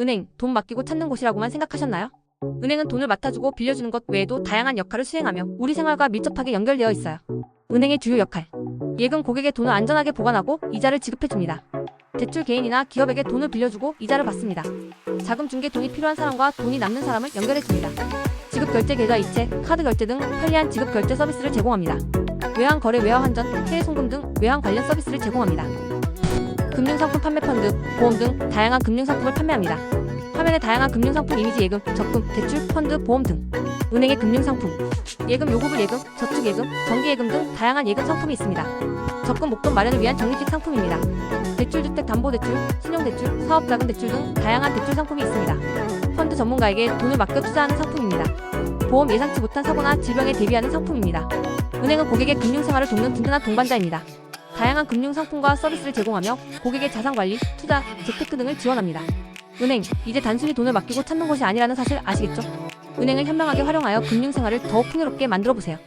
은행, 돈 맡기고 찾는 곳이라고만 생각하셨나요? 은행은 돈을 맡아주고 빌려주는 것 외에도 다양한 역할을 수행하며 우리 생활과 밀접하게 연결되어 있어요. 은행의 주요 역할. 예금 고객의 돈을 안전하게 보관하고 이자를 지급해줍니다. 대출 개인이나 기업에게 돈을 빌려주고 이자를 받습니다. 자금 중개 돈이 필요한 사람과 돈이 남는 사람을 연결해줍니다. 지급 결제 계좌 이체, 카드 결제 등 편리한 지급 결제 서비스를 제공합니다. 외환 거래 외화 환전, 해외 송금 등 외환 관련 서비스를 제공합니다. 금융상품 판매 펀드, 보험 등 다양한 금융상품을 판매합니다. 화면에 다양한 금융상품 이미지 예금, 적금, 대출, 펀드, 보험 등 은행의 금융상품 예금 요구불 예금, 저축 예금, 정기 예금 등 다양한 예금 상품이 있습니다. 적금 목돈 마련을 위한 적립식 상품입니다. 대출 주택 담보 대출, 신용 대출, 사업 자금 대출 등 다양한 대출 상품이 있습니다. 펀드 전문가에게 돈을 맡겨 투자하는 상품입니다. 보험 예상치 못한 사고나 질병에 대비하는 상품입니다. 은행은 고객의 금융 생활을 돕는 든든한 동반자입니다. 다양한 금융 상품과 서비스를 제공하며 고객의 자산 관리, 투자, 재테크 등을 지원합니다. 은행, 이제 단순히 돈을 맡기고 찾는 곳이 아니라는 사실 아시겠죠? 은행을 현명하게 활용하여 금융 생활을 더욱 풍요롭게 만들어 보세요.